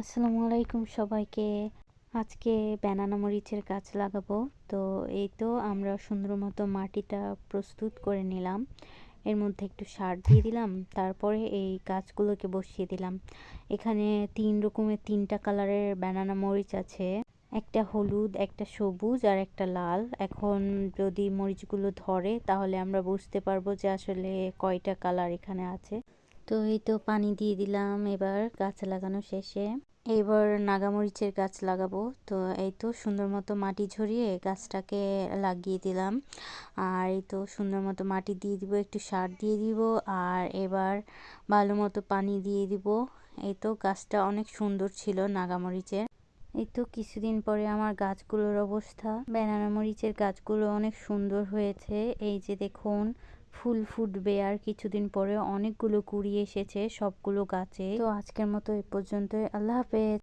আসসালামু আলাইকুম সবাইকে। আজকে ব্যানানা মরিচের গাছ লাগাবো। তো এই তো আমরা সুন্দর মতো মাটিটা প্রস্তুত করে নিলাম। এর মধ্যে একটু সার দিয়ে দিলাম, তারপরে এই গাছগুলোকে বসিয়ে দিলাম। এখানে তিন রকমের তিনটা কালারের ব্যানানা মরিচ আছে। একটা হলুদ, একটা সবুজ আর একটা লাল। এখন যদি মরিচগুলো ধরে তাহলে আমরা বুঝতে পারব যে আসলে কয়টা কালার এখানে আছে। তো এই তো পানি দিয়ে দিলাম এবার গাছ লাগানো শেষে। এবার নাগামরিচের গাছ লাগাবো। তো এই তো সুন্দর মতো মাটি ঝরিয়ে গাছটাকে লাগিয়ে দিলাম। আর এই তো সুন্দর মতো মাটি দিয়ে দিব, একটু সার দিয়ে দিব আর এবার ভালো মতো পানি দিয়ে দিব। এই তো গাছটা অনেক সুন্দর ছিল নাগামরিচের। এই তো কিছুদিন পরে আমার গাছগুলোর অবস্থা। ব্যানানা মরিচের গাছগুলো অনেক সুন্দর হয়েছে। এই যে দেখুন, ফুল ফুটবে আর কিছুদিন পরে অনেকগুলো কুড়ি এসেছে সবগুলো গাছে। তো আজকের মতো এ পর্যন্তই। আল্লাহ হাফেজ।